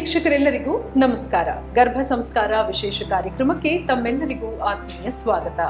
ವೀಕ್ಷಕರೆಲ್ಲರಿಗೂ ನಮಸ್ಕಾರ. ಗರ್ಭ ಸಂಸ್ಕಾರ ವಿಶೇಷ ಕಾರ್ಯಕ್ರಮಕ್ಕೆ ತಮ್ಮೆಲ್ಲರಿಗೂ ಆತ್ಮೀಯ ಸ್ವಾಗತ.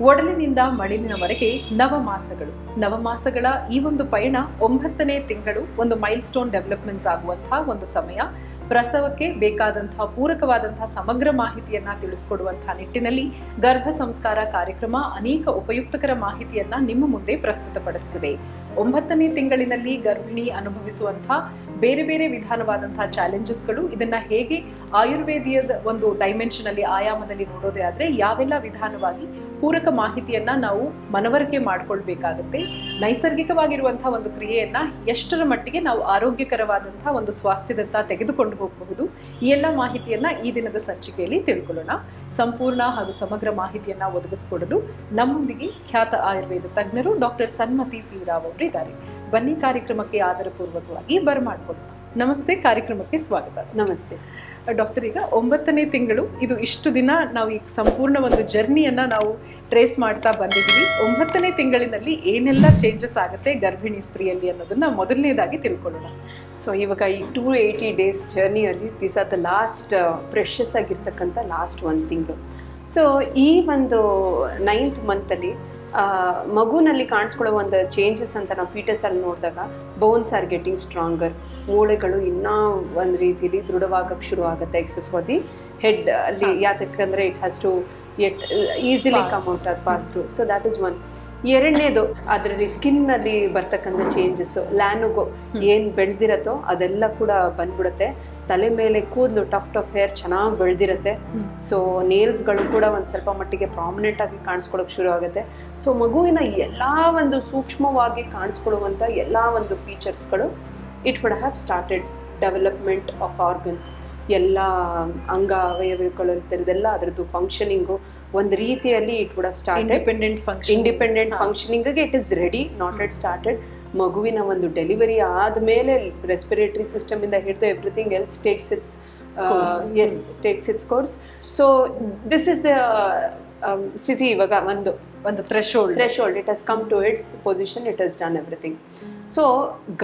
ಒಡಲಿನಿಂದ ಮಡಿಲಿನವರೆಗೆ ನವಮಾಸಗಳು. ನವಮಾಸಗಳ ಈ ಒಂದು ಪಯಣ ಒಂಬತ್ತನೇ ತಿಂಗಳು, ಒಂದು ಮೈಲ್ ಸ್ಟೋನ್ ಡೆವಲಪ್ಮೆಂಟ್ಸ್ ಆಗುವಂತಹ ಒಂದು ಸಮಯ. ಪ್ರಸವಕ್ಕೆ ಬೇಕಾದಂತಹ ಪೂರಕವಾದಂತಹ ಸಮಗ್ರ ಮಾಹಿತಿಯನ್ನ ತಿಳಿಸ್ಕೊಡುವಂತಹ ನಿಟ್ಟಿನಲ್ಲಿ ಗರ್ಭ ಸಂಸ್ಕಾರ ಕಾರ್ಯಕ್ರಮ ಅನೇಕ ಉಪಯುಕ್ತಕರ ಮಾಹಿತಿಯನ್ನ ನಿಮ್ಮ ಮುಂದೆ ಪ್ರಸ್ತುತಪಡಿಸುತ್ತದೆ ಒಂಬತ್ತನೇ ತಿಂಗಳಿನಲ್ಲಿ ಗರ್ಭಿಣಿ ಅನುಭವಿಸುವಂತಹ ಬೇರೆ ಬೇರೆ ವಿಧಾನವಾದಂತಹ ಚಾಲೆಂಜಸ್ಗಳು ಇದನ್ನ ಹೇಗೆ ಆಯುರ್ವೇದಿಯದ ಒಂದು ಡೈಮೆನ್ಷನ್ ಅಲ್ಲಿ ಆಯಾಮದಲ್ಲಿ ನೋಡೋದೇ ಆದ್ರೆ ಯಾವೆಲ್ಲ ವಿಧಾನವಾಗಿ ಪೂರಕ ಮಾಹಿತಿಯನ್ನ ನಾವು ಮನವರಿಕೆ ಮಾಡಿಕೊಳ್ಬೇಕಾಗತ್ತೆ. ನೈಸರ್ಗಿಕವಾಗಿರುವಂಥ ಒಂದು ಕ್ರಿಯೆಯನ್ನ ಎಷ್ಟರ ಮಟ್ಟಿಗೆ ನಾವು ಆರೋಗ್ಯಕರವಾದಂಥ ಒಂದು ಸ್ವಾಸ್ಥ್ಯದತ್ತ ತೆಗೆದುಕೊಂಡು ಹೋಗಬಹುದು. ಈ ಎಲ್ಲ ಮಾಹಿತಿಯನ್ನ ಈ ದಿನದ ಸಂಚಿಕೆಯಲ್ಲಿ ತಿಳ್ಕೊಳ್ಳೋಣ. ಸಂಪೂರ್ಣ ಹಾಗೂ ಸಮಗ್ರ ಮಾಹಿತಿಯನ್ನ ಒದಗಿಸಿಕೊಡಲು ನಮ್ಮೊಂದಿಗೆ ಖ್ಯಾತ ಆಯುರ್ವೇದ ತಜ್ಞರು ಡಾಕ್ಟರ್ ಸನ್ಮತಿ ಪಿ ರಾವ್ ಅವರು ಇದ್ದಾರೆ. ಬನ್ನಿ ಕಾರ್ಯಕ್ರಮಕ್ಕೆ ಆದರಪೂರ್ವಕವಾಗಿ ಬರಮಾಡಿಕೊಳ್ಳೋಣ. ನಮಸ್ತೆ, ಕಾರ್ಯಕ್ರಮಕ್ಕೆ ಸ್ವಾಗತ. ನಮಸ್ತೆ. ಡಾಕ್ಟರ್, ಈಗ ಒಂಬತ್ತನೇ ತಿಂಗಳು, ಇದು ಇಷ್ಟು ದಿನ ನಾವು ಈಗ ಸಂಪೂರ್ಣ ಒಂದು ಜರ್ನಿಯನ್ನು ನಾವು ಟ್ರೇಸ್ ಮಾಡ್ತಾ ಬಂದಿದ್ದೀವಿ. ಒಂಬತ್ತನೇ ತಿಂಗಳಿನಲ್ಲಿ ಏನೆಲ್ಲ ಚೇಂಜಸ್ ಆಗುತ್ತೆ ಗರ್ಭಿಣಿ ಸ್ತ್ರೀಯಲ್ಲಿ ಅನ್ನೋದನ್ನು ಮೊದಲನೇದಾಗಿ ತಿಳ್ಕೊಳ್ಳೋಣ. ಸೊ ಇವಾಗ ಈ two eighty days ಜರ್ನಿಯಲ್ಲಿ this are the last precious ಆಗಿರ್ತಕ್ಕಂಥ ಲಾಸ್ಟ್ ಒಂದು ತಿಂಗಳು. ಸೊ ಈ ಒಂದು ನೈನ್ತ್ ಮಂತಲ್ಲಿ ಮಗುನಲ್ಲಿ ಕಾಣಿಸ್ಕೊಳ್ಳೋ ಒಂದು ಚೇಂಜಸ್ ಅಂತ ನಾವು ಫೀಟಸಲ್ಲಿ ನೋಡಿದಾಗ ಬೋನ್ಸ್ ಆರ್ ಗೆಟಿಂಗ್ ಸ್ಟ್ರಾಂಗರ್ ಮೂಳೆಗಳು ಇನ್ನೂ ಒಂದು ರೀತಿಯಲ್ಲಿ ದೃಢವಾಗಕ್ಕೆ ಶುರು ಆಗುತ್ತೆ ಎಕ್ಸೆಪ್ಟ್ ಫಾರ್ ದಿ ಹೆಡ್ ಅಲ್ಲಿ ಯಾತಕ್ಕಂದ್ರೆ it has to get easily. Come out of pass through so that is one ಎರಡನೇದು ಅದರಲ್ಲಿ ಸ್ಕಿನ್ನಲ್ಲಿ ಬರ್ತಕ್ಕಂಥ ಚೇಂಜಸ್ಸು ಲ್ಯಾನುಗೋ ಏನು ಬೆಳೆದಿರತ್ತೋ ಅದೆಲ್ಲ ಕೂಡ ಬಂದ್ಬಿಡುತ್ತೆ. ತಲೆ ಮೇಲೆ ಕೂದಲು ಟಫ್ ಟಫ್ ಹೇರ್ ಚೆನ್ನಾಗಿ ಬೆಳೆದಿರುತ್ತೆ. ಸೊ ನೇಲ್ಸ್ಗಳು ಕೂಡ ಒಂದು ಸ್ವಲ್ಪ ಮಟ್ಟಿಗೆ ಪ್ರಾಮಿನೆಂಟ್ ಆಗಿ ಕಾಣಿಸ್ಕೊಳ್ಳೋಕೆ ಶುರು ಆಗುತ್ತೆ ಸೊ ಮಗುವಿನ ಎಲ್ಲ ಒಂದು ಸೂಕ್ಷ್ಮವಾಗಿ ಕಾಣಿಸ್ಕೊಳ್ಳುವಂಥ ಎಲ್ಲ ಒಂದು ಫೀಚರ್ಸ್ಗಳು it would have started development of organs ಎಲ್ಲ ಅಂಗ ಅವಯವಗಳು ಅಂತಿರೋದೆಲ್ಲ ಅದರದ್ದು ಫಂಕ್ಷನಿಂಗು ಒಂದು ರೀತಿಯಲ್ಲಿ it would have start independent function independent ಫಂಕ್ಷನಿಂಗ್ಗೆ it is ready not yet started ಮಗುವಿನ ಒಂದು ಡೆಲಿವರಿ ಆದಮೇಲೆ ರೆಸ್ಪಿರೇಟರಿ ಸಿಸ್ಟಮಿಂದ ಹಿಡಿದು everything else takes its. As takes its course so this is the ಸ್ಥಿತಿ ಇವಾಗ ಒಂದು. ಒಂದು threshold threshold it has come to its position it has done everything so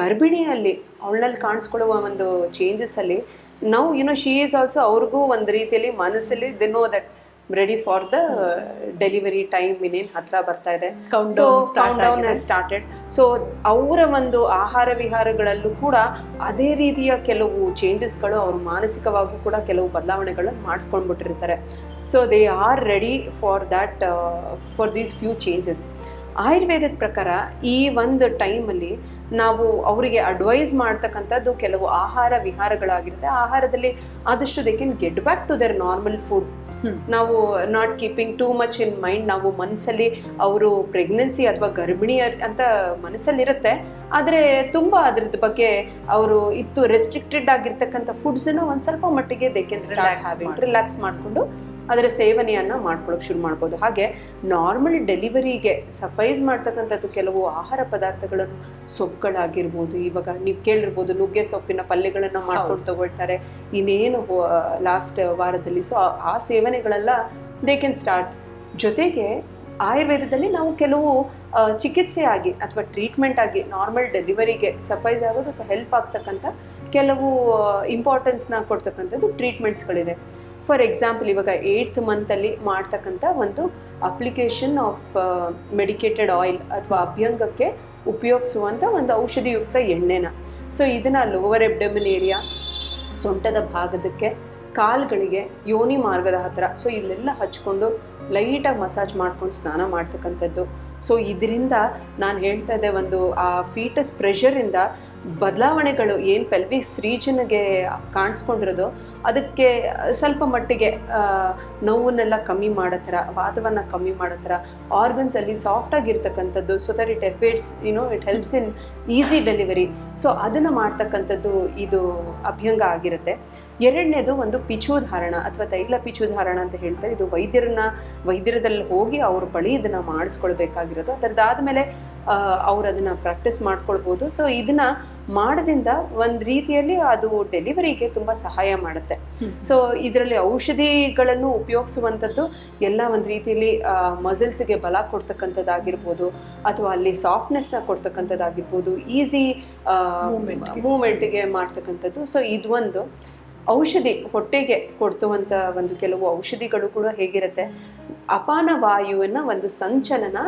ಗರ್ಭಿಣಿಯಲ್ಲಿ ಅವಳಲ್ಲಿ ಕಾಣಿಸ್ಕೊಳ್ಳುವ ಒಂದು ಚೇಂಜಸ್ಸಲ್ಲಿ ನಾವು ಯುನೋ ಶಿ ಈಸ್ ಆಲ್ಸೋ ಅವ್ರಿಗೂ ಒಂದು ರೀತಿಯಲ್ಲಿ ಮನಸ್ಸಲ್ಲಿ they know that ready for the delivery time ಇನ್ನೇನು ಹತ್ರ ಬರ್ತಾ ಇದೆ. Countdown so down. Started so ಅವರ ಒಂದು ಆಹಾರ ವಿಹಾರಗಳಲ್ಲೂ ಕೂಡ ಅದೇ ರೀತಿಯ ಕೆಲವು ಚೇಂಜಸ್ಗಳು ಅವರು ಮಾನಸಿಕವಾಗೂ ಕೂಡ ಕೆಲವು ಬದಲಾವಣೆಗಳನ್ನು ಮಾಡಿಸ್ಕೊಂಡ್ಬಿಟ್ಟಿರ್ತಾರೆ so they are ready for that for these few changes ಆಯುರ್ವೇದದ ಪ್ರಕಾರ ಈ ಒಂದು ಟೈಮಲ್ಲಿ ನಾವು ಅವರಿಗೆ ಅಡ್ವೈಸ್ ಮಾಡ್ತಕ್ಕಂಥದ್ದು ಕೆಲವು ಆಹಾರ ವಿಹಾರಗಳಾಗಿರುತ್ತೆ. ಆಹಾರದಲ್ಲಿ ಆದಷ್ಟು they can get back to their normal food ನಾವು not keeping too much in mind ನಾವು ಮನಸ್ಸಲ್ಲಿ ಅವರು ಪ್ರೆಗ್ನೆನ್ಸಿ ಅಥವಾ ಗರ್ಭಿಣಿ ಅಂತ ಮನಸ್ಸಲ್ಲಿರುತ್ತೆ ಆದರೆ ತುಂಬ ಅದ್ರದ್ದು ಬಗ್ಗೆ ಅವರು ಇತ್ತು ರೆಸ್ಟ್ರಿಕ್ಟೆಡ್ ಆಗಿರ್ತಕ್ಕಂಥ ಫುಡ್ಸನ್ನು ಒಂದು ಸ್ವಲ್ಪ ಮಟ್ಟಿಗೆ ದೇ ಕೆನ್ ಸ್ಟಾರ್ಟ್ ಮಾಡ್ಕೊಂಡು. ರಿಲ್ಯಾಕ್ಸ್ ಮಾಡಿಕೊಂಡು ಅದರ ಸೇವನೆಯನ್ನ ಮಾಡ್ಕೊಳ್ಳೋಕೆ ಶುರು ಮಾಡ್ಬೋದು. ಹಾಗೆ ನಾರ್ಮಲ್ ಡೆಲಿವರಿಗೆ ಸಫೈಸ್ ಮಾಡ್ತಕ್ಕಂಥದ್ದು ಕೆಲವು ಆಹಾರ ಪದಾರ್ಥಗಳನ್ನು ಸೊಪ್ಪುಗಳಾಗಿರ್ಬೋದು ಇವಾಗ ನೀವು ಕೇಳಿರ್ಬೋದು ನುಗ್ಗೆ ಸೊಪ್ಪಿನ ಪಲ್ಯಗಳನ್ನು ಮಾಡ್ಕೊಂಡು ತಗೊಳ್ತಾರೆ. ಇನ್ನೇನು ಲಾಸ್ಟ್ ವಾರದಲ್ಲಿ. ಸೊ ಆ ಸೇವನೆಗಳೆಲ್ಲ ದೇ ಕ್ಯಾನ್ ಸ್ಟಾರ್ಟ್ ಜೊತೆಗೆ ಆಯುರ್ವೇದದಲ್ಲಿ ನಾವು ಕೆಲವು ಚಿಕಿತ್ಸೆ ಆಗಿ ಅಥವಾ ಟ್ರೀಟ್ಮೆಂಟ್ ಆಗಿ ನಾರ್ಮಲ್ ಡೆಲಿವರಿಗೆ ಸಫೈಸ್ ಆಗೋದಕ್ಕೆ ಹೆಲ್ಪ್ ಆಗ್ತಕ್ಕಂಥ ಕೆಲವು ಇಂಪಾರ್ಟೆನ್ಸ್ನ ಕೊಡ್ತಕ್ಕಂಥದ್ದು ಟ್ರೀಟ್ಮೆಂಟ್ಸ್ಗಳಿದೆ ಫಾರ್ ಎಕ್ಸಾಂಪಲ್ ಇವಾಗ ಏಯ್ತ್ ಮಂತಲ್ಲಿ ಮಾಡ್ತಕ್ಕಂಥ ಒಂದು ಅಪ್ಲಿಕೇಶನ್ ಆಫ್ ಮೆಡಿಕೇಟೆಡ್ ಆಯಿಲ್ ಅಥವಾ ಅಭ್ಯಂಗಕ್ಕೆ ಉಪಯೋಗಿಸುವಂಥ ಒಂದು ಔಷಧಿಯುಕ್ತ ಎಣ್ಣೆನ. ಸೊ ಇದನ್ನು ಲೋವರ್ ಎಬ್ಡಮಿನ್ ಏರಿಯಾ ಸೊಂಟದ ಭಾಗದಕ್ಕೆ, ಕಾಲುಗಳಿಗೆ, ಯೋನಿ ಮಾರ್ಗದ ಹತ್ತಿರ ಸೊ ಇಲ್ಲೆಲ್ಲ ಹಚ್ಕೊಂಡು ಲೈಟಾಗಿ ಮಸಾಜ್ ಮಾಡ್ಕೊಂಡು ಸ್ನಾನ ಮಾಡ್ತಕ್ಕಂಥದ್ದು. ಸೊ ಇದರಿಂದ ನಾನು ಹೇಳ್ತಾ ಇದ್ದೆ ಒಂದು, ಆ ಫೀಟಸ್ ಪ್ರೆಷರಿಂದ ಬದಲಾವಣೆಗಳು ಏನು ಪೆಲ್ವಿಸ್ ರೀಜನ್ಗೆ ಕಾಣಿಸ್ಕೊಂಡಿರೋದು, ಅದಕ್ಕೆ ಸ್ವಲ್ಪ ಮಟ್ಟಿಗೆ ನೋವನ್ನೆಲ್ಲ ಕಮ್ಮಿ ಮಾಡೋ ಥರ ವಾದವನ್ನು ಕಮ್ಮಿ ಮಾಡೋ ಥರ ಆರ್ಗನ್ಸಲ್ಲಿ ಸಾಫ್ಟ್ ಆಗಿರ್ತಕ್ಕಂಥದ್ದು so that it affects you know it helps in easy delivery so ಅದನ್ನು ಮಾಡ್ತಕ್ಕಂಥದ್ದು ಇದು ಅಭ್ಯಂಗ ಆಗಿರುತ್ತೆ. ಎರಡನೇದು ಒಂದು ಪಿಚುಧಾರಣ ಅಥವಾ ತೈಲ ಪಿಚುಧಾರಣ ಅಂತ ಹೇಳ್ತಾರೆ. ಇದು ವೈದ್ಯರನ್ನ, ವೈದ್ಯರದಲ್ಲಿ ಹೋಗಿ ಅವ್ರ ಬಳಿ ಇದನ್ನು ಮಾಡಿಸ್ಕೊಳ್ಬೇಕಾಗಿರೋದು. ಅದರದ್ದಾದ್ಮೇಲೆ ಅವ್ರು ಅದನ್ನು ಪ್ರಾಕ್ಟೀಸ್ ಮಾಡ್ಕೊಳ್ಬೋದು. ಸೊ ಇದನ್ನ ಮಾಡೋದ್ರಿಂದ ಒಂದು ರೀತಿಯಲ್ಲಿ ಅದು ಡೆಲಿವರಿಗೆ ತುಂಬ ಸಹಾಯ ಮಾಡುತ್ತೆ. ಸೊ ಇದರಲ್ಲಿ ಔಷಧಿಗಳನ್ನು ಉಪಯೋಗಿಸುವಂಥದ್ದು ಎಲ್ಲ ಒಂದು ರೀತಿಯಲ್ಲಿ ಮಸಲ್ಸ್ಗೆ ಬಲ ಕೊಡ್ತಕ್ಕಂಥದ್ದಾಗಿರ್ಬೋದು ಅಥವಾ ಅಲ್ಲಿ ಸಾಫ್ಟ್ನೆಸ್ನ ಕೊಡ್ತಕ್ಕಂಥದ್ದಾಗಿರ್ಬೋದು ಈಸಿ ಮೂವ್ಮೆಂಟ್ಗೆ. ಮೂಮೆಂಟ್ಗೆ ಮಾಡ್ತಕ್ಕಂಥದ್ದು. ಸೊ ಇದೊಂದು ಔಷಧಿ ಹೊಟ್ಟೆಗೆ ಕೊಡ್ತುವಂಥ ಒಂದು ಕೆಲವು ಔಷಧಿಗಳು ಕೂಡ ಹೇಗಿರುತ್ತೆ? ಅಪಾನ ವಾಯುವಿನ ಒಂದು ಸಂಚಲನ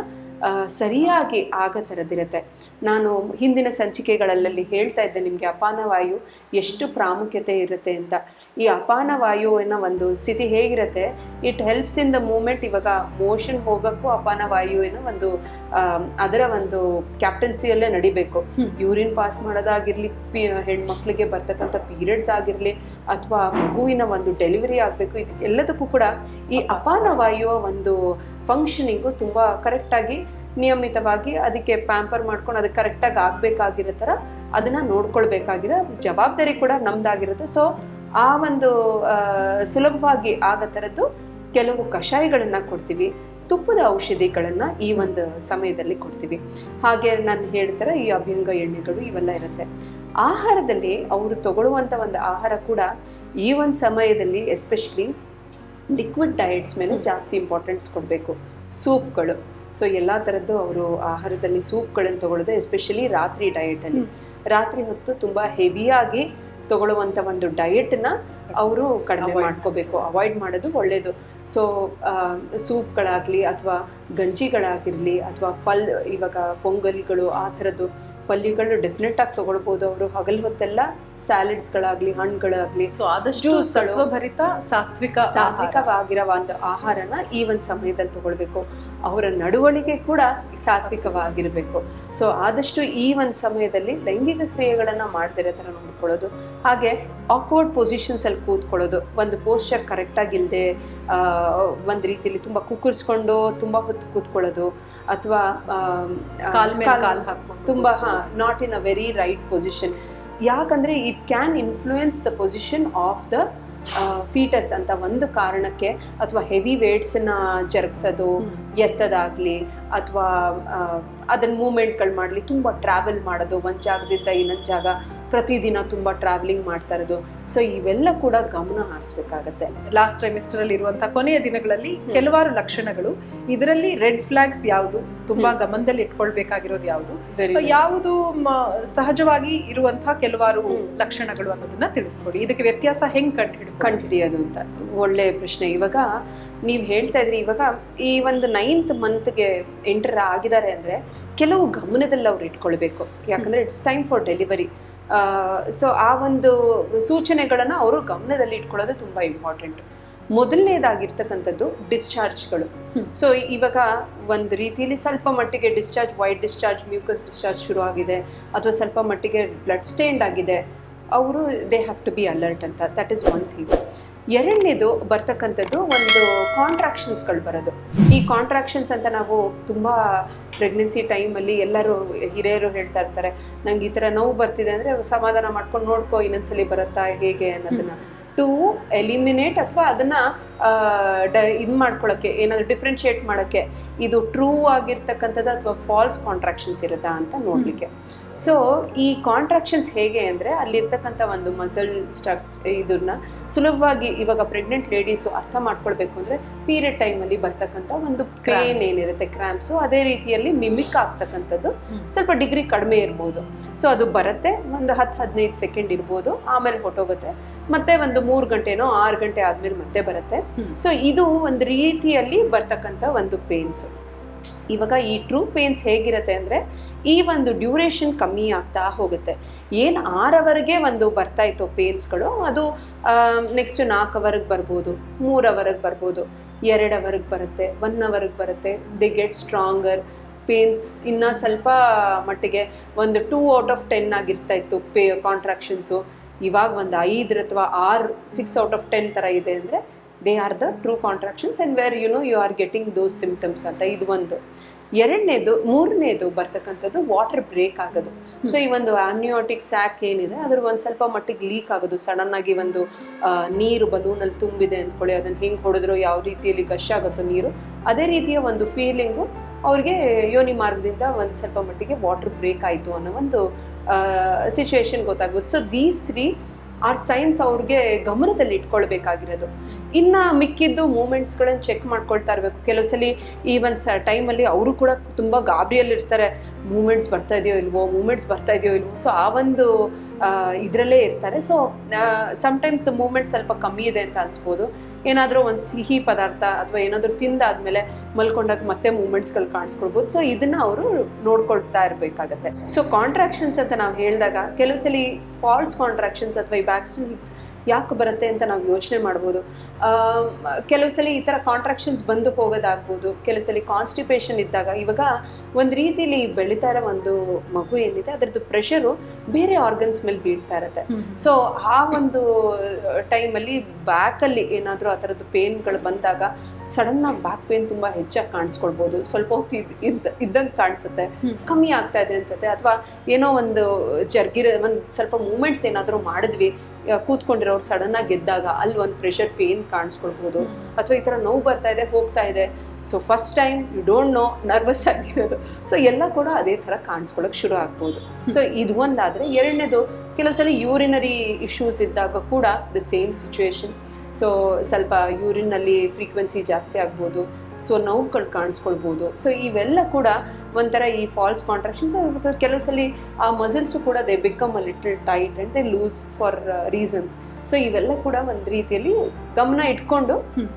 ಸರಿಯಾಗಿ ಆಗ ಥರದಿರುತ್ತೆ ನಾನು ಹಿಂದಿನ ಸಂಚಿಕೆಗಳಲ್ಲಿ ಹೇಳ್ತಾ ಇದ್ದೆ, ನಿಮಗೆ ಅಪಾನವಾಯು ಎಷ್ಟು ಪ್ರಾಮುಖ್ಯತೆ ಇರುತ್ತೆ ಅಂತ. ಈ ಅಪಾನವಾಯುವಿನ ಒಂದು ಸ್ಥಿತಿ ಹೇಗಿರುತ್ತೆ? It helps in the movement ಇವಾಗ ಮೋಷನ್ ಹೋಗೋಕ್ಕೂ ಅಪಾನವಾಯುವಿನ ಒಂದು ಅದರ ಒಂದು ಕ್ಯಾಪ್ಟನ್ಸಿಯಲ್ಲೇ ನಡಿಬೇಕು. ಯೂರಿನ್ ಪಾಸ್ ಮಾಡೋದಾಗಿರಲಿ, ಪಿ, ಹೆಣ್ಮಕ್ಳಿಗೆ ಬರ್ತಕ್ಕಂಥ ಪೀರಿಯಡ್ಸ್ ಆಗಿರಲಿ, ಅಥವಾ ಮಗುವಿನ ಒಂದು ಡೆಲಿವರಿ ಆಗಬೇಕು ಇದಕ್ಕೆಲ್ಲದಕ್ಕೂ ಕೂಡ ಈ ಅಪಾನ ವಾಯುವ ಒಂದು ಫಂಕ್ಷನಿಂಗು ತುಂಬ ಕರೆಕ್ಟಾಗಿ ನಿಯಮಿತವಾಗಿ ಅದಕ್ಕೆ ಪ್ಯಾಂಪರ್ ಮಾಡ್ಕೊಂಡು ಅದಕ್ಕೆ ಕರೆಕ್ಟಾಗಿ ಆಗಬೇಕಾಗಿರೋ ಥರ ಅದನ್ನು ನೋಡ್ಕೊಳ್ಬೇಕಾಗಿರೋ ಜವಾಬ್ದಾರಿ ಕೂಡ ನಮ್ದಾಗಿರುತ್ತೆ. ಸೊ ಆ ಒಂದು ಸುಲಭವಾಗಿ ಆಗೋ ಥರದ್ದು ಕೆಲವು ಕಷಾಯಗಳನ್ನು ಕೊಡ್ತೀವಿ, ತುಪ್ಪದ ಔಷಧಿಗಳನ್ನು ಈ ಒಂದು ಸಮಯದಲ್ಲಿ ಕೊಡ್ತೀವಿ. ಹಾಗೆ ನಾನು ಹೇಳ್ತಾರೆ, ಈ ಅಭ್ಯಂಗ ಎಣ್ಣೆಗಳು ಇವೆಲ್ಲ ಇರುತ್ತೆ. ಆಹಾರದಲ್ಲಿ ಅವರು ತಗೊಳ್ಳುವಂಥ ಒಂದು ಆಹಾರ ಕೂಡ ಈ ಒಂದು ಸಮಯದಲ್ಲಿ ಎಸ್ಪೆಷಲಿ ಲಿಕ್ವಿಡ್ ಡಯಟ್ಸ್ ಮೇಲೆ ಜಾಸ್ತಿ ಇಂಪಾರ್ಟೆನ್ಸ್ ಕೊಡಬೇಕು. ಸೂಪ್ಗಳು. ಸೊ ಎಲ್ಲ ಥರದ್ದು ಅವರು ಆಹಾರದಲ್ಲಿ ಸೂಪ್ಗಳನ್ನು ತಗೊಳ್ಳೋದು ಎಸ್ಪೆಷಲಿ ರಾತ್ರಿ ಡಯೆಟಲ್ಲಿ ರಾತ್ರಿ ಹೊತ್ತು ತುಂಬ ಹೆವಿಯಾಗಿ ತಗೊಳ್ಳುವಂಥ ಒಂದು ಡಯೆಟ್ನ ಅವರು ಕಡಿಮೆ. ಮಾಡ್ಕೋಬೇಕು. ಅವಾಯ್ಡ್ ಮಾಡೋದು ಒಳ್ಳೆಯದು ಸೊ ಸೂಪ್ಗಳಾಗಲಿ ಅಥವಾ ಗಂಜಿಗಳಾಗಿರಲಿ ಅಥವಾ ಪಲ್ ಇವಾಗ ಪೊಂಗಲ್ಗಳು ಆ ಥರದ್ದು ಪಲ್ಯಗಳು ಡೆಫಿನೆಟ್ ಆಗಿ ತಗೊಳ್ಬೋದು ಅವರು ಹಗಲು ಹೊತ್ತೆಲ್ಲ ಸ್ಯಾಲೆಡ್ಸ್ಗಳಾಗಲಿ ಹಣ್ಣುಗಳಾಗ್ಲಿ ಸೊ ಆದಷ್ಟು. ಸತ್ವಭರಿತ ಸಾತ್ವಿಕ ಸಾತ್ವಿಕವಾಗಿರವಂತ ಸಾತ್ವಿಕವಾಗಿರೋ ಒಂದು ಆಹಾರನ ಈ ಒಂದು ಸಮಯದಲ್ಲಿ ತಗೊಳ್ಬೇಕು ಅವರ ನಡವಳಿಕೆ ಕೂಡ ಸಾತ್ವಿಕವಾಗಿರಬೇಕು. ಸೊ ಆದಷ್ಟು ಈ ಒಂದು ಸಮಯದಲ್ಲಿ ಲೈಂಗಿಕ ಕ್ರಿಯೆಗಳನ್ನು ಮಾಡ್ತಿರೋ ಥರ ನೋಡ್ಕೊಳ್ಳೋದು. ಹಾಗೆ ಆಕ್ವರ್ಡ್ ಪೊಸಿಷನ್ಸಲ್ಲಿ ಕೂತ್ಕೊಳ್ಳೋದು. ಒಂದು ಪೋಸ್ಚರ್ ಕರೆಕ್ಟಾಗಿಲ್ಲದೆ ಒಂದು ರೀತಿಯಲ್ಲಿ ತುಂಬ ಕುಕ್ಕರ್ಸ್ಕೊಂಡು ತುಂಬ ಹೊತ್ತು ಕೂತ್ಕೊಳ್ಳೋದು. ಅಥವಾ ತುಂಬ ಹಾ not in a very right position ಯಾಕಂದ್ರೆ it can influence the position of the foetus ಅಂತ ಒಂದು ಕಾರಣಕ್ಕೆ ಅಥವಾ ಹೆವಿ ವೇಟ್ಸನ್ನ ಜರುಗಿಸೋದು ಎತ್ತದಾಗಲಿ ಎತ್ತದಾಗ್ಲಿ ಅಥವಾ ಅದನ್ನ ಮೂಮೆಂಟ್ಗಳು ಮಾಡಲಿ ತುಂಬ ಟ್ರಾವೆಲ್ ಮಾಡೋದು ಒಂದು ಜಾಗದಿಂದ ಇನ್ನೊಂದು ಜಾಗ ಪ್ರತಿದಿನ ತುಂಬ ಟ್ರಾವೆಲಿಂಗ್ ಮಾಡ್ತಾ ಇರೋದು. ಸೊ ಇವೆಲ್ಲ ಕೂಡ ಗಮನ ಹರಿಸ್ಬೇಕಾಗತ್ತೆ. ಲಾಸ್ಟ್ ಟ್ರೈಮಿಸ್ಟರ್ ಅಲ್ಲಿ ಇರುವಂತಹ ಕೊನೆಯ ದಿನಗಳಲ್ಲಿ ಕೆಲವಾರು ಲಕ್ಷಣಗಳು. ಇದರಲ್ಲಿ ರೆಡ್ ಫ್ಲಾಗ್ಸ್ ಯಾವುದು? ತುಂಬಾ ಗಮನದಲ್ಲಿ ಇಟ್ಕೊಳ್ಬೇಕಾಗಿರೋದು ಯಾವುದು? ಯಾವುದು ಸಹಜವಾಗಿ ಇರುವಂತಹ ಕೆಲವಾರು ಲಕ್ಷಣಗಳು ಅನ್ನೋದನ್ನ ತಿಳಿಸ್ಕೊಡಿ. ಇದಕ್ಕೆ ವ್ಯತ್ಯಾಸ ಹೆಂಗ್ ಕಂಡು ಕಂಡುಹಿಡಿಯೋದು ಅಂತ. ಒಳ್ಳೆ ಪ್ರಶ್ನೆ. ಇವಾಗ ನೀವು ಹೇಳ್ತಾ ಇದ್ರಿ ಇವಾಗ ಈ ಒಂದು ನೈನ್ತ್ ಮಂತ್ಗೆ ಎಂಟರ್ ಆಗಿದ್ದಾರೆ ಅಂದ್ರೆ ಕೆಲವು ಗಮನದಲ್ಲಿ ಅವ್ರು ಇಟ್ಕೊಳ್ಬೇಕು. ಯಾಕಂದ್ರೆ it's time for delivery so ಆ ಒಂದು ಸೂಚನೆಗಳನ್ನು ಅವರು ಗಮನದಲ್ಲಿ ಇಟ್ಕೊಳ್ಳೋದು ತುಂಬ ಇಂಪಾರ್ಟೆಂಟ್ ಮೊದಲನೇದಾಗಿರ್ತಕ್ಕಂಥದ್ದು ಡಿಸ್ಚಾರ್ಜ್ಗಳು. ಸೊ ಇವಾಗ ಒಂದು ರೀತಿಯಲ್ಲಿ ಸ್ವಲ್ಪ ಮಟ್ಟಿಗೆ discharge white discharge mucus discharge ಶುರು ಆಗಿದೆ ಅಥವಾ ಸ್ವಲ್ಪ ಮಟ್ಟಿಗೆ ಬ್ಲಡ್ ಸ್ಟೇಂಡ್ ಆಗಿದೆ ಅವರು they have to be alert ಅಂತ. ದಟ್ ಈಸ್ ಒನ್ ಥಿಂಗ್ ಎರಡನೇದು ಬರ್ತಕ್ಕಂಥದ್ದು ಒಂದು ಕಾಂಟ್ರಾಕ್ಷನ್ಸ್ಗಳು ಬರೋದು. ಈ ಕಾಂಟ್ರಾಕ್ಷನ್ಸ್ ಅಂತ ನಾವು ತುಂಬ ಪ್ರೆಗ್ನೆನ್ಸಿ ಟೈಮಲ್ಲಿ ಎಲ್ಲರೂ ಹಿರಿಯರು ಹೇಳ್ತಾ ಇರ್ತಾರೆ ನಂಗೆ ಈ ಥರ ನೋವು ಬರ್ತಿದೆ ಅಂದರೆ ಸಮಾಧಾನ ಮಾಡ್ಕೊಂಡು ನೋಡ್ಕೊ ಇನ್ನೊಂದ್ಸಲಿ ಬರುತ್ತಾ ಹೇಗೆ ಅನ್ನೋದನ್ನು. ಟು ಎಲಿಮಿನೇಟ್ ಅಥವಾ ಅದನ್ನ ಇದು ಮಾಡ್ಕೊಳ್ಳೋಕ್ಕೆ ಏನಾದರೂ ಡಿಫ್ರೆನ್ಷಿಯೇಟ್ ಮಾಡೋಕ್ಕೆ ಇದು ಟ್ರೂ ಆಗಿರ್ತಕ್ಕಂಥದ್ದು ಅಥವಾ ಫಾಲ್ಸ್ ಕಾಂಟ್ರಾಕ್ಷನ್ಸ್ ಇರುತ್ತಾ ಅಂತ ನೋಡಲಿಕ್ಕೆ. ಸೊ ಈ ಕಾಂಟ್ರಾಕ್ಷನ್ಸ್ ಹೇಗೆ ಅಂದರೆ ಅಲ್ಲಿರ್ತಕ್ಕಂಥ ಒಂದು ಮಸಲ್ ಸ್ಟ್ರಕ್ ಇದನ್ನ ಸುಲಭವಾಗಿ ಇವಾಗ ಪ್ರೆಗ್ನೆಂಟ್ ಲೇಡೀಸು ಅರ್ಥ ಮಾಡ್ಕೊಳ್ಬೇಕು ಅಂದರೆ ಪೀರಿಯಡ್ ಟೈಮಲ್ಲಿ ಬರ್ತಕ್ಕಂಥ ಒಂದು ಪೇನ್ Cramps. ಏನಿರುತ್ತೆ ಕ್ರ್ಯಾಂಪ್ಸು ಅದೇ ರೀತಿಯಲ್ಲಿ ಮಿಮಿಕ್ ಆಗ್ತಕ್ಕಂಥದ್ದು ಸ್ವಲ್ಪ ಡಿಗ್ರಿ ಕಡಿಮೆ ಇರ್ಬೋದು. ಸೊ ಅದು ಬರುತ್ತೆ ಒಂದು ಹತ್ತು ಹದಿನೈದು ಸೆಕೆಂಡ್ ಇರ್ಬೋದು ಆಮೇಲೆ ಹೊಟ್ಟೋಗುತ್ತೆ ಮತ್ತೆ ಒಂದು ಮೂರು ಗಂಟೆನೋ ಆರು ಗಂಟೆ ಆದಮೇಲೆ ಮತ್ತೆ ಬರುತ್ತೆ. ಸೊ ಇದು ಒಂದು ರೀತಿಯಲ್ಲಿ ಬರ್ತಕ್ಕಂಥ ಒಂದು ಪೇನ್ಸ್ ಇವಾಗ ಈ ಟ್ರೂ ಪೇನ್ಸ್ ಹೇಗಿರುತ್ತೆ ಅಂದರೆ, ಈ ಒಂದು ಡ್ಯೂರೇಷನ್ ಕಮ್ಮಿ ಆಗ್ತಾ ಹೋಗುತ್ತೆ. ಏನು ಆರವರೆಗೆ ಒಂದು ಬರ್ತಾ ಇತ್ತು ಪೇನ್ಸ್ಗಳು ಅದು ನೆಕ್ಸ್ಟ್ ನಾಲ್ಕು ಅವರ್ಗೆ ಬರ್ಬೋದು, ಮೂರು ಅವರ್ಗೆ ಬರ್ಬೋದು, ಎರಡು ಅವರ್ಗೆ ಬರುತ್ತೆ ಒನ್ ಅವರ್ಗೆ ಬರುತ್ತೆ ದೇ ಗೆಟ್ ಸ್ಟ್ರಾಂಗರ್ ಪೇನ್ಸ್ ಇನ್ನೂ ಸ್ವಲ್ಪ ಮಟ್ಟಿಗೆ ಒಂದು ಟೂ ಔಟ್ ಆಫ್ ಟೆನ್ ಆಗಿರ್ತಾ ಇತ್ತು ಪೇ ಕಾಂಟ್ರಾಕ್ಷನ್ಸು ಇವಾಗ ಒಂದು ಐದರ ಅಥವಾ ಆರು ಸಿಕ್ಸ್ ಔಟ್ ಆಫ್ ಟೆನ್ ಥರ ಇದೆ ಅಂದರೆ they are the true contractions and where you know you are getting those symptoms ಅಂತ. ಇದು ಒಂದು. ಎರಡನೇದು, ಮೂರನೇದು ಬರ್ತಕ್ಕಂಥದ್ದು ವಾಟರ್ ಬ್ರೇಕ್ ಆಗೋದು. ಸೊ ಈ ಒಂದು ಆನ್ಯೋಟಿಕ್ ಸ್ಯಾಕ್ ಏನಿದೆ ಅದ್ರ ಒಂದು ಸ್ವಲ್ಪ ಮಟ್ಟಿಗೆ ಲೀಕ್ ಆಗೋದು. ಸಡನ್ ಆಗಿ ಒಂದು ನೀರು ಬಲೂನಲ್ಲಿ ತುಂಬಿದೆ ಅಂದ್ಕೊಳ್ಳಿ ಅದನ್ನು ಹೆಂಗೆ ಹೊಡೆದ್ರು, ಯಾವ ರೀತಿಯಲ್ಲಿ ಗಶ್ ಆಗುತ್ತೋ ನೀರು. ಅದೇ ರೀತಿಯ ಒಂದು ಫೀಲಿಂಗು ಅವ್ರಿಗೆ ಯೋನಿ ಮಾರ್ಗದಿಂದ ಒಂದು ಸ್ವಲ್ಪ ಮಟ್ಟಿಗೆ ವಾಟರ್ ಬ್ರೇಕ್ ಆಯಿತು ಅನ್ನೋ ಒಂದು ಸಿಚುವೇಶನ್ ಗೊತ್ತಾಗ್ಬೋದು. ಸೊ ದೀಸ್ ತ್ರೀ ಆ ಸೈನ್ಸ್ ಅವ್ರಿಗೆ ಗಮನದಲ್ಲಿ ಇಟ್ಕೊಳ್ಬೇಕಾಗಿರೋದು. ಇನ್ನು ಮಿಕ್ಕಿದ್ದು ಮೂಮೆಂಟ್ಸ್ಗಳನ್ನ ಚೆಕ್ ಮಾಡ್ಕೊಳ್ತಾ ಇರಬೇಕು. ಕೆಲವು ಸಲ ಈ ಒಂದು ಸ ಟೈಮಲ್ಲಿ ಅವರು ಕೂಡ ತುಂಬ ಗಾಬರಿಯಲ್ಲಿರ್ತಾರೆ. ಮೂಮೆಂಟ್ಸ್ ಬರ್ತಾ ಇದೆಯೋ ಇಲ್ವೋ ಮೂಮೆಂಟ್ಸ್ ಬರ್ತಾ ಇದೆಯೋ ಇಲ್ವೋ. ಸೊ ಆ ಒಂದು ಇದರಲ್ಲೇ ಇರ್ತಾರೆ. ಸೊ ಸಮ್ಟೈಮ್ಸ್ ಮೂಮೆಂಟ್ಸ್ ಸ್ವಲ್ಪ ಕಮ್ಮಿ ಇದೆ ಅಂತ ಅನ್ಸ್ಬೋದು. ಏನಾದರೂ ಒಂದು ಸಿಹಿ ಪದಾರ್ಥ ಅಥವಾ ಏನಾದರೂ ತಿಂದಾದ್ಮೇಲೆ ಮಲ್ಕೊಂಡಾಗ ಮತ್ತೆ ಮೂಮೆಂಟ್ಸ್ಗಳು ಕಾಣಿಸ್ಕೊಳ್ಬೋದು. ಸೊ ಇದನ್ನ ಅವರು ನೋಡ್ಕೊಳ್ತಾ ಇರಬೇಕಾಗತ್ತೆ. ಸೊ ಕಾಂಟ್ರಾಕ್ಷನ್ಸ್ ಅಂತ ನಾವು ಹೇಳಿದಾಗ, ಕೆಲವು ಸಲ ಫಾಲ್ಸ್ ಕಾಂಟ್ರಾಕ್ಷನ್ಸ್ ಅಥವಾ ಈ ಬ್ಯಾಕ್ಸ್ಟನ್ ಹಿಕ್ಸ್ ಯಾಕೆ ಬರುತ್ತೆ ಅಂತ ನಾವು ಯೋಚನೆ ಮಾಡ್ಬೋದು. ಕೆಲವು ಸಲ ಈ ಥರ ಕಾಂಟ್ರಾಕ್ಷನ್ಸ್ ಬಂದು ಹೋಗೋದಾಗ್ಬೋದು ಕೆಲವು ಸಲ ಕಾನ್ಸ್ಟಿಪೇಷನ್ ಇದ್ದಾಗ ಇವಾಗ ಒಂದು ರೀತಿಲಿ ಬೆಳೀತಾ ಇರೋ ಒಂದು ಮಗು ಏನಿದೆ ಅದರದ್ದು ಪ್ರೆಷರು ಬೇರೆ ಆರ್ಗನ್ಸ್ ಮೇಲೆ ಬೀಳ್ತಾ ಇರುತ್ತೆ. ಸೊ ಆ ಒಂದು ಟೈಮಲ್ಲಿ ಬ್ಯಾಕಲ್ಲಿ ಏನಾದರೂ ಆ ಥರದ್ದು ಪೇನ್ಗಳು ಬಂದಾಗ ಸಡನ್ ಆಗಿ ಬ್ಯಾಕ್ ಪೇನ್ ತುಂಬ ಹೆಚ್ಚಾಗಿ ಕಾಣಿಸ್ಕೊಳ್ಬೋದು. ಸ್ವಲ್ಪ ಹೊತ್ತು ಇದ್ ಇದ್ದ ಇದ್ದಂಗೆ ಕಾಣಿಸುತ್ತೆ. ಕಮ್ಮಿ ಆಗ್ತಾ ಇದೆ ಅನ್ಸುತ್ತೆ. ಅಥವಾ ಏನೋ ಒಂದು ಜರ್ಗಿರೋ ಒಂದು ಸ್ವಲ್ಪ ಮೂಮೆಂಟ್ಸ್ ಏನಾದರೂ ಮಾಡಿದ್ವಿ ಕೂತ್ಕೊಂಡಿರೋರು ಸಡನ್ ಆಗಿ ಗೆದ್ದಾಗ ಅಲ್ಲಿ ಒಂದು ಪ್ರೆಷರ್ ಪೇನ್ ಕಾಣಿಸ್ಕೊಳ್ಬಹುದು ಅಥವಾ ಈ ಥರ ನೋವು ಬರ್ತಾ ಇದೆ ಹೋಗ್ತಾ ಇದೆ. So first time you don't know nervous ಆಗಿರೋದು. ಸೊ ಎಲ್ಲ ಕೂಡ ಅದೇ ಥರ ಕಾಣಿಸ್ಕೊಳ್ಳೋಕೆ ಶುರು ಆಗ್ಬೋದು. ಸೊ ಇದು ಒಂದಾದರೆ ಎರಡನೇದು ಕೆಲವು ಸಲ ಯೂರಿನರಿ ಇಶ್ಯೂಸ್ ಇದ್ದಾಗ ಕೂಡ ದ ಸೇಮ್ ಸಿಚುವೇಶನ್ ಸೊ ಸ್ವಲ್ಪ ಯೂರಿನಲ್ಲಿ ಫ್ರೀಕ್ವೆನ್ಸಿ ಜಾಸ್ತಿ ಆಗ್ಬೋದು. ಸೊ ನೋವುಗಳು ಕಾಣಿಸ್ಕೊಳ್ಬೋದು. ಸೊ ಇವೆಲ್ಲ ಕೂಡ ಒಂಥರ ಈ ಫಾಲ್ಸ್ ಕಾಂಟ್ರಾಕ್ಷನ್ಸ್ ಮತ್ತು ಕೆಲವು ಸಲ ಆ ಮಸಲ್ಸು ಕೂಡ they become a little tight and they loose for reasons so ಇವೆಲ್ಲ ಕೂಡ ಒಂದು ರೀತಿಯಲ್ಲಿ ಗಮನ ಇಟ್ಕೊಂಡು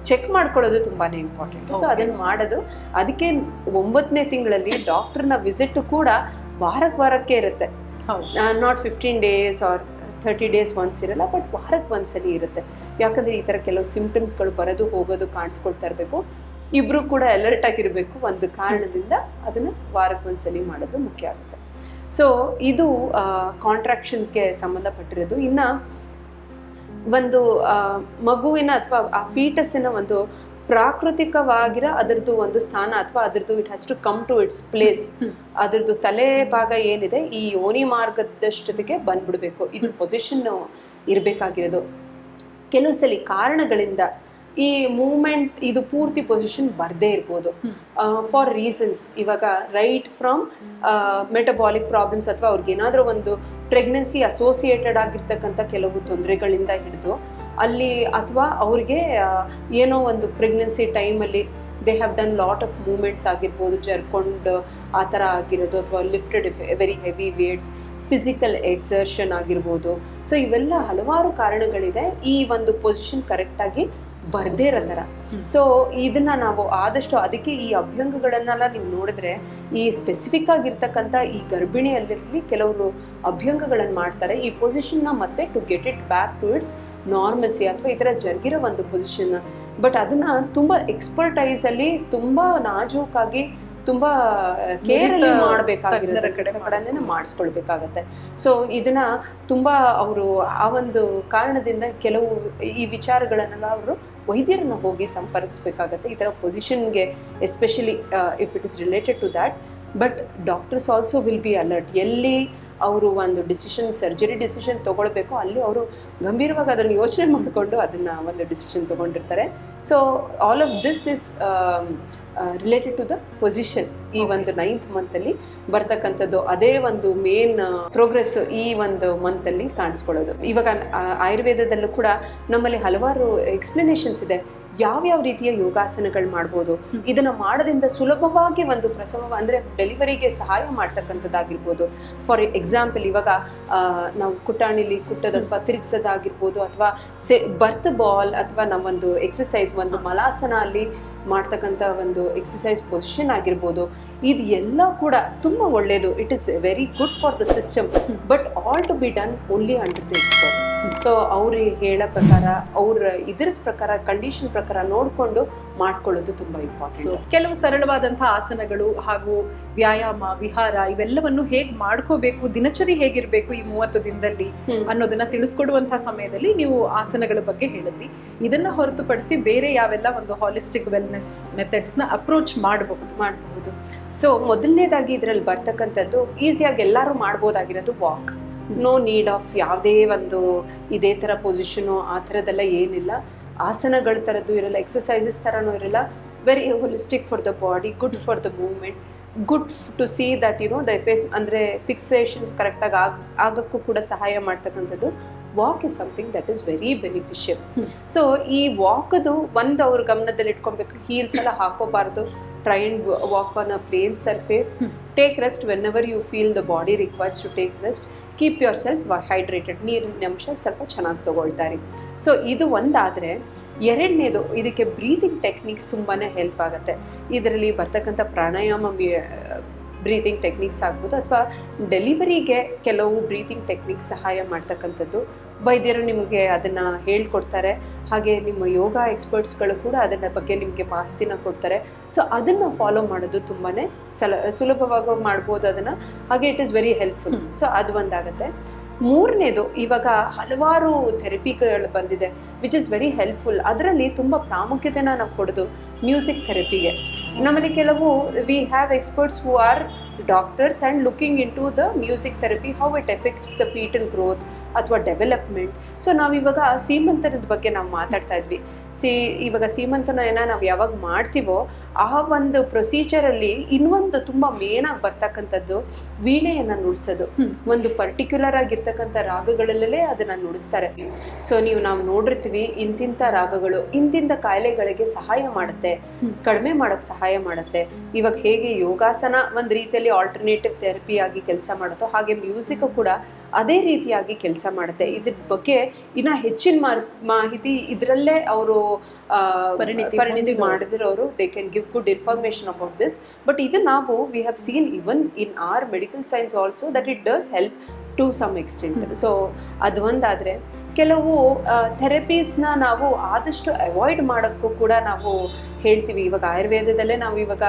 ಚೆಕ್ ಮಾಡ್ಕೊಳ್ಳೋದು ತುಂಬಾನೇ ಇಂಪಾರ್ಟೆಂಟ್ ಸೊ. ಅದನ್ನು ಮಾಡೋದು ಅದಕ್ಕೆ ಒಂಬತ್ತನೇ ತಿಂಗಳಲ್ಲಿ ಡಾಕ್ಟರ್ನ ವಿಸಿಟ್ ಕೂಡ ವಾರಕ್ಕೆ ವಾರಕ್ಕೆ ಇರುತ್ತೆ. Not fifteen days or thirty days once ಇರಲ್ಲ ಬಟ್ ವಾರಕ್ಕೆ ಒಂದ್ಸಲಿ ಇರುತ್ತೆ. ಯಾಕಂದರೆ ಈ ಥರ ಕೆಲವು ಸಿಂಪ್ಟಮ್ಸ್ಗಳು ಬರೋದು ಹೋಗೋದು ಕಾಣಿಸ್ಕೊಳ್ತಾ ಇರಬೇಕು. ಇಬ್ಬರು ಕೂಡ ಅಲರ್ಟ್ ಆಗಿರಬೇಕು ಒಂದು ಕಾರಣದಿಂದ ಅದನ್ನು ವಾರಕ್ಕೆ ಒಂದ್ಸಲಿ ಮಾಡೋದು ಮುಖ್ಯ ಆಗುತ್ತೆ. ಸೊ ಇದು ಕಾಂಟ್ರಾಕ್ಷನ್ಸ್ಗೆ ಸಂಬಂಧಪಟ್ಟಿರೋದು. ಇನ್ನು ಒಂದು ಮಗುವಿನ ಅಥವಾ ಆ ಫೀಟಸ್ಸಿನ ಒಂದು ಪ್ರಾಕೃತಿಕವಾಗಿರೋ ಅದರದ್ದು ಒಂದು ಸ್ಥಾನ ಅಥವಾ ಅದರದ್ದು it has to come to its place. ಅದರದ್ದು ತಲೆ ಭಾಗ ಏನಿದೆ ಈ ಯೋನಿ ಮಾರ್ಗದಷ್ಟೊತ್ತಿಗೆ ಬಂದ್ಬಿಡ್ಬೇಕು. ಇದು ಪೊಸಿಷನ್ ಇರಬೇಕಾಗಿರೋದು. ಕೆಲವು ಸಲ ಕಾರಣಗಳಿಂದ ಈ ಮೂಮೆಂಟ್ ಇದು ಪೂರ್ತಿ ಪೊಸಿಷನ್ ಬರದೇ ಇರ್ಬೋದು. ಫಾರ್ ರೀಸನ್ಸ್ ಇವಾಗ ರೈಟ್ ಫ್ರಮ್ ಮೆಟಬಾಲಿಕ್ ಪ್ರಾಬ್ಲಮ್ಸ್ ಅಥವಾ ಅವ್ರಿಗೆ ಏನಾದರೂ ಒಂದು ಪ್ರೆಗ್ನೆನ್ಸಿ ಅಸೋಸಿಯೇಟೆಡ್ ಆಗಿರ್ತಕ್ಕಂಥ ಕೆಲವು ತೊಂದರೆಗಳಿಂದ ಹಿಡಿದು ಅಲ್ಲಿ ಅಥವಾ ಅವ್ರಿಗೆ ಏನೋ ಒಂದು ಪ್ರೆಗ್ನೆನ್ಸಿ ಟೈಮಲ್ಲಿ they have done lot of movements ಆಗಿರ್ಬೋದು ಜರ್ಕೊಂಡು ಆ ಥರ ಆಗಿರೋದು ಅಥವಾ lifted very heavy weights physical exertion ಆಗಿರ್ಬೋದು. ಸೊ ಇವೆಲ್ಲ ಹಲವಾರು ಕಾರಣಗಳಿದೆ. ಈ ಒಂದು ಪೊಸಿಷನ್ ಕರೆಕ್ಟಾಗಿ ಬರ್ದೇ ಇರೋ ಥರ. ಸೊ ಇದನ್ನ ನಾವು ಆದಷ್ಟು ಅದಕ್ಕೆ ಈ ಅಭ್ಯಂಗಗಳನ್ನೆಲ್ಲ ನೀವು ನೋಡಿದ್ರೆ ಈ ಸ್ಪೆಸಿಫಿಕ್ ಆಗಿರ್ತಕ್ಕಂಥ ಈ ಗರ್ಭಿಣಿಯಲ್ಲಿ ಕೆಲವರು ಅಭ್ಯಂಗಗಳನ್ನು ಮಾಡ್ತಾರೆ. ಈ ಪೊಸಿಷನ್ನ ಮತ್ತೆ to get it back to its normalcy ಅಥವಾ ಈ ಥರ ಜರುಗಿರೋ ಒಂದು ಪೊಸಿಷನ್ ಬಟ್ ಅದನ್ನ ತುಂಬ ಎಕ್ಸ್ಪರ್ಟೈಸ್ ಅಲ್ಲಿ ತುಂಬಾ ನಾಜೂಕಾಗಿ ತುಂಬಾ ಕೇರ್ ಮಾಡಬೇಕಾಗಿರೋ ತಜ್ಞರ ಕಡೆ ಕಡೆ ಮಾಡಿಸ್ಕೊಳ್ಬೇಕಾಗತ್ತೆ. ಸೊ ಇದನ್ನ ತುಂಬಾ ಅವರು ಆ ಒಂದು ಕಾರಣದಿಂದ ಕೆಲವು ಈ ವಿಚಾರಗಳನ್ನೆಲ್ಲ ಅವರು ವೈದ್ಯರನ್ನ ಹೋಗಿ ಸಂಪರ್ಕಿಸ್ಬೇಕಾಗತ್ತೆ, ಈ ಥರ ಪೊಸಿಷನ್ಗೆ especially if it is related to that but doctors also will be alert ಎಲ್ಲಿ ಅವರು ಒಂದು ಡಿಸಿಷನ್ ಸರ್ಜರಿ ಡಿಸಿಷನ್ ತೊಗೊಳ್ಬೇಕು. ಅಲ್ಲಿ ಅವರು ಗಂಭೀರವಾಗಿ ಅದನ್ನು ಯೋಚನೆ ಮಾಡಿಕೊಂಡು ಅದನ್ನು ಒಂದು decision ತೊಗೊಂಡಿರ್ತಾರೆ. So all of this is related to the position ಈ ಒಂದು ನೈನ್ತ್ ಮಂತಲ್ಲಿ ಬರ್ತಕ್ಕಂಥದ್ದು ಅದೇ ಒಂದು ಮೇನ್ ಪ್ರೋಗ್ರೆಸ್ ಈ ಒಂದು ಮಂತಲ್ಲಿ ಕಾಣಿಸ್ಕೊಳ್ಳೋದು. ಇವಾಗ ಆಯುರ್ವೇದದಲ್ಲೂ ಕೂಡ ನಮ್ಮಲ್ಲಿ ಹಲವಾರು ಎಕ್ಸ್ಪ್ಲನೇಷನ್ಸ್ ಇದೆ. ಯಾವ್ಯಾವ ರೀತಿಯ ಯೋಗಾಸನಗಳು ಮಾಡ್ಬೋದು. ಇದನ್ನ ಮಾಡೋದ್ರಿಂದ ಸುಲಭವಾಗಿ ಒಂದು ಪ್ರಸವ ಅಂದ್ರೆ ಡೆಲಿವರಿಗೆ ಸಹಾಯ ಮಾಡ್ತಕ್ಕಂಥದ್ದಾಗಿರ್ಬೋದು. ಫಾರ್ ಎಕ್ಸಾಂಪಲ್ ಇವಾಗ ನಾವು ಕುಟಾಣಿಲಿ ಕುಟ್ಟದ ಅಥವಾ ತಿರುಗಿಸೋದಾಗಿರ್ಬೋದು ಅಥವಾ ಬರ್ತ್ ಬಾಲ್ ಅಥವಾ ನಾವೊಂದು ಎಕ್ಸಸೈಸ್ ಒಂದು ಮಲಾಸನ ಅಲ್ಲಿ ಮಾಡ್ತಕ್ಕಂಥ ಒಂದು ಎಕ್ಸಸೈಸ್ ಪೊಸಿಷನ್ ಆಗಿರ್ಬೋದು. ಇದು ಎಲ್ಲ ಕೂಡ ತುಂಬ ಒಳ್ಳೆಯದು it is very good for the system but all to be done only under the expert so ಅವ್ರಿಗೆ ಹೇಳೋ ಪ್ರಕಾರ, ಅವ್ರ ಇದ್ರದ ಪ್ರಕಾರ ಕಂಡೀಷನ್ ಪ್ರಕಾರ ನೋಡಿಕೊಂಡು ಮಾಡ್ಕೊಳ್ಳೋದು ತುಂಬ ಸೊ ಇಂಪಾರ್ಟೆಂಟ್ ಕೆಲವು ಸರಳವಾದಂತಹ ಆಸನಗಳು ಹಾಗೂ ವ್ಯಾಯಾಮ ವಿಹಾರ ಇವೆಲ್ಲವನ್ನು ಹೇಗ್ ಮಾಡ್ಕೋಬೇಕು ದಿನಚರಿ ಹೇಗಿರ್ಬೇಕು ಈ ಮೂವತ್ತು ದಿನದಲ್ಲಿ ಅನ್ನೋದನ್ನ ತಿಳಿಸ್ಕೊಡುವಂತಹ ಸಮಯದಲ್ಲಿ ನೀವು ಆಸನಗಳ ಬಗ್ಗೆ ಹೇಳಿದ್ರಿ. ಇದನ್ನ ಹೊರತುಪಡಿಸಿ ಬೇರೆ ಯಾವೆಲ್ಲ ಒಂದು ಹಾಲಿಸ್ಟಿಕ್ ವೆಲ್ನೆಸ್ ಮೆಥಡ್ಸ್ನ ಅಪ್ರೋಚ್ ಮಾಡಬಹುದು? ಮಾಡಬಹುದು. ಸೊ ಮೊದಲನೇದಾಗಿ ಇದರಲ್ಲಿ ಬರ್ತಕ್ಕಂಥದ್ದು ಈಸಿಯಾಗಿ ಎಲ್ಲರೂ ಮಾಡ್ಬೋದಾಗಿರೋದು ವಾಕ್ ನೋ ನೀಡ್ ಆಫ್ ಯಾವುದೇ ಒಂದು ಇದೇ ಥರ ಪೊಸಿಷನು ಆ ಥರದ್ದೆಲ್ಲ ಏನಿಲ್ಲ. ಆಸನಗಳ ಥರದ್ದು ಇರಲ್ಲ ಎಕ್ಸಸೈಸಸ್ ಥರನೂ ಇರಲ್ಲ. Very holistic for the body good for the movement good to see that you know the face ಅಂದರೆ ಫಿಕ್ಸೇಷನ್ಸ್ ಕರೆಕ್ಟಾಗಿ ಆಗ ಆಗೋಕ್ಕೂ ಕೂಡ ಸಹಾಯ ಮಾಡ್ತಕ್ಕಂಥದ್ದು. Walk is something that is very beneficial. So ಈ ವಾಕದು ಒಂದು ಅವ್ರ ಗಮನದಲ್ಲಿ ಇಟ್ಕೊಬೇಕು. ಹೀಲ್ಸ್ ಎಲ್ಲ ಹಾಕೋಬಾರ್ದು try and walk on a plain surface. Take rest whenever you feel the body requires to take rest keep yourself hydrated ನೀರಿನ ಅಂಶ ಸ್ವಲ್ಪ ಚೆನ್ನಾಗಿ ತಗೊಳ್ತಾರೆ ಸೊ ಇದು ಒಂದಾದರೆ ಎರಡನೇದು ಇದಕ್ಕೆ ಬ್ರೀತಿಂಗ್ ಟೆಕ್ನಿಕ್ಸ್ ತುಂಬಾ ಹೆಲ್ಪ್ ಆಗುತ್ತೆ. ಇದರಲ್ಲಿ ಬರ್ತಕ್ಕಂಥ ಪ್ರಾಣಾಯಾಮ ಬ್ರೀತಿಂಗ್ ಟೆಕ್ನಿಕ್ಸ್ ಆಗ್ಬೋದು ಅಥವಾ ಡೆಲಿವರಿಗೆ ಕೆಲವು ಬ್ರೀತಿಂಗ್ ಟೆಕ್ನಿಕ್ಸ್ ಸಹಾಯ ಮಾಡ್ತಕ್ಕಂಥದ್ದು ವೈದ್ಯರು ನಿಮಗೆ ಅದನ್ನು ಹೇಳ್ಕೊಡ್ತಾರೆ. ಹಾಗೆ ನಿಮ್ಮ ಯೋಗ ಎಕ್ಸ್ಪರ್ಟ್ಸ್ಗಳು ಕೂಡ ಅದನ್ನ ಬಗ್ಗೆ ನಿಮಗೆ ಮಾಹಿತಿನ ಕೊಡ್ತಾರೆ. ಸೊ ಅದನ್ನು ಫಾಲೋ ಮಾಡೋದು ತುಂಬಾ ಸಲ ಸುಲಭವಾಗಿ ಮಾಡ್ಬೋದು ಅದನ್ನು. ಹಾಗೆ it is very helpful. So ಅದು ಒಂದಾಗುತ್ತೆ. ಮೂರನೇದು ಇವಾಗ ಹಲವಾರು ಥೆರಪಿಗಳು ಬಂದಿದೆ ವಿಚ್ ಇಸ್ ವೆರಿ ಹೆಲ್ಪ್ಫುಲ್ ಅದರಲ್ಲಿ ತುಂಬ ಪ್ರಾಮುಖ್ಯತೆನ ನಾವು ಕೊಡೋದು ಮ್ಯೂಸಿಕ್ ಥೆರಪಿಗೆ ನಮ್ಮಲ್ಲಿ ಕೆಲವು we have experts who are doctors and looking into the music therapy how it affects the fetal growth ಅಥವಾ ಡೆವಲಪ್ಮೆಂಟ್ ಸೊ ನಾವಿವಾಗ ಸೀಮಂತರದ ಬಗ್ಗೆ ನಾವು ಮಾತಾಡ್ತಾ ಇದ್ವಿ. ಸಿ ಇವಾಗ ಸೀಮಂತನ ನಾವು ಯಾವಾಗ ಮಾಡ್ತೀವೋ ಆ ಒಂದು ಪ್ರೊಸೀಜರಲ್ಲಿ ಇನ್ನೊಂದು ತುಂಬ ಮೇನಾಗಿ ಬರ್ತಕ್ಕಂಥದ್ದು ವೀಣೆಯನ್ನು ನುಡಿಸೋದು. ಒಂದು ಪರ್ಟಿಕ್ಯುಲರ್ ಆಗಿರ್ತಕ್ಕಂಥ ರಾಗಗಳಲ್ಲೇ ಅದನ್ನ ನುಡಿಸ್ತಾರೆ. ಸೊ ನೀವು ನಾವು ನೋಡಿರ್ತೀವಿ ಇಂತಿಂಥ ರಾಗಗಳು ಇಂತಿಂಥ ಕಾಯಿಲೆಗಳಿಗೆ ಸಹಾಯ ಮಾಡುತ್ತೆ ಕಡಿಮೆ ಮಾಡೋಕ್ಕೆ ಸಹಾಯ ಮಾಡುತ್ತೆ. ಇವಾಗ ಹೇಗೆ ಯೋಗಾಸನ ಒಂದು ರೀತಿಯಲ್ಲಿ ಆಲ್ಟರ್ನೇಟಿವ್ ಥೆರಪಿ ಆಗಿ ಕೆಲಸ ಮಾಡುತ್ತೋ ಹಾಗೆ ಮ್ಯೂಸಿಕ್ ಕೂಡ ಅದೇ ರೀತಿಯಾಗಿ ಕೆಲಸ ಮಾಡುತ್ತೆ ಇದ್ರ ಬಗ್ಗೆ ಇನ್ನ ಹೆಚ್ಚಿನ ಮಾಹಿತಿ ಇದರಲ್ಲೇ ಅವರು ಪರಿಣಿತಿ ಪರಿಣಿತಿ. ಮಾಡಿದಿರೋರು they can give good information about this but ಇದು ನಾವು we have seen even in our medical science also that it does help to some extent. So ಅದು ಒಂದಾದರೆ ಕೆಲವು ಥೆರಪೀಸ್ನ ನಾವು ಆದಷ್ಟು ಅವಾಯ್ಡ್ ಮಾಡೋಕ್ಕೂ ಕೂಡ ನಾವು ಹೇಳ್ತೀವಿ. ಇವಾಗ ಆಯುರ್ವೇದದಲ್ಲೇ ನಾವು ಇವಾಗ